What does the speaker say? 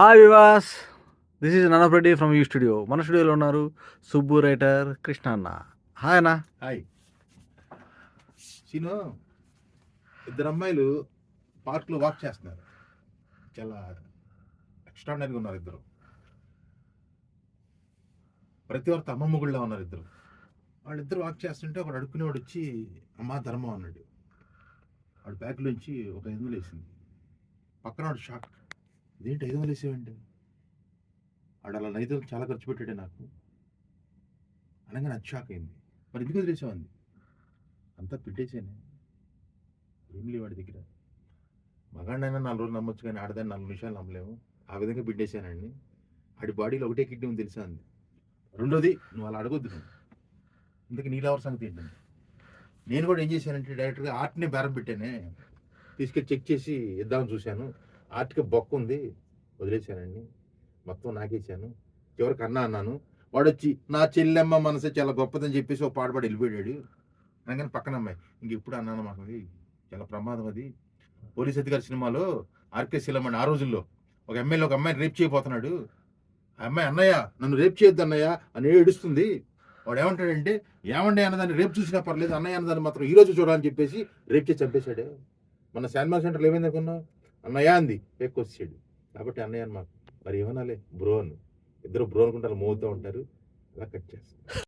Hi viewers this is Nanapreddy from U studio మన స్టూడియోలో ఉన్నారు సుబ్బు రైటర్ కృష్ణ అన్న. హాయ్ అన్న. హాయ్ సీను ఇద్దరు అమ్మాయిలు పార్క్లో వాక్ చేస్తున్నారు. చాలా ఎక్స్ట్రాడినరీగా ఉన్నారు ఇద్దరు. ప్రతి ఒక్క అమ్మ ముగుళ్ళ ఉన్నారు ఇద్దరు. వాళ్ళిద్దరు వాక్ చేస్తుంటే ఒకడు అడుక్కునేవాడు వచ్చి అమ్మ ధర్మం అన్నాడు. వాడు బ్యాగ్లోంచి ఒక ఐదు వేసింది. పక్కన వాడు షాక్ ఇదేంటి ఐదు వందలు వేసేవండి? వాడు అలా ఐదు వందలు చాలా ఖర్చు పెట్టాడే నాకు. అనగా నాకు షాక్ అయింది. మరి ఎందుకు వదిలేసామంది అంతా పెట్టేసాను. ఏం లేవు వాడి దగ్గర. మగాడినైనా నాలుగు రోజులు నమ్మొచ్చు కానీ ఆడదాన్ని నాలుగు నిమిషాలు నమ్మలేము. ఆ విధంగా పెట్టేశానండి. ఆడి బాడీలో ఒకటే కిడ్నీ ఉంది తెలుసా అంది రెండోది నువ్వు అలా అడగొద్దు నువ్వు. ఇంతకీ సంగతి ఏంటండి? నేను కూడా ఏం చేశానంటే డైరెక్ట్గా ఆర్ట్ని బేరం పెట్టానే. తీసుకెళ్ళి చెక్ చేసి ఇద్దామని చూశాను. ఆర్ట్కి బొక్క ఉంది వదిలేశానండి. మొత్తం నాకేసాను చివరికి అన్నా అన్నాను వాడు వచ్చి నా చెల్లెమ్మ మనసు చాలా గొప్పదని చెప్పేసి ఒక పాడుపడి వెళ్ళిపోయాడు. అనగానే పక్కన అమ్మాయి ఇంక ఇప్పుడు అన్నాను మాకు అది. చాలా ప్రమాదం అది. పోలీస్ అధికారి సినిమాలో ఆర్కే శిలమణి ఆ రోజుల్లో ఒక ఎమ్మెల్యే ఒక అమ్మాయిని రేప్ చేయబోతున్నాడు. ఆ అమ్మాయి అన్నయ్య నన్ను రేప్ చేయొద్దు అన్నయ్య అని ఏడుస్తుంది. వాడు ఏమంటాడంటే ఏమండి అన్నదాన్ని రేపు చూసినా పర్లేదు అన్నయ్య అన్నదాన్ని మాత్రం ఈ రోజు చూడాలని చెప్పేసి రేప్ చేసి చంపేశాడే. మన శాన్మార్ సెంటర్లో ఏమైంది అనుకున్నావు? అన్నయ్య అంది. ఎక్కొచ్చాడు కాబట్టి అన్నయ్య అని మాకు మరి ఏమనాలి? బ్రో అని ఇద్దరు బ్రో అనుకుంటారు మోగుతూ ఉంటారు అలా కట్ చేస్తాం.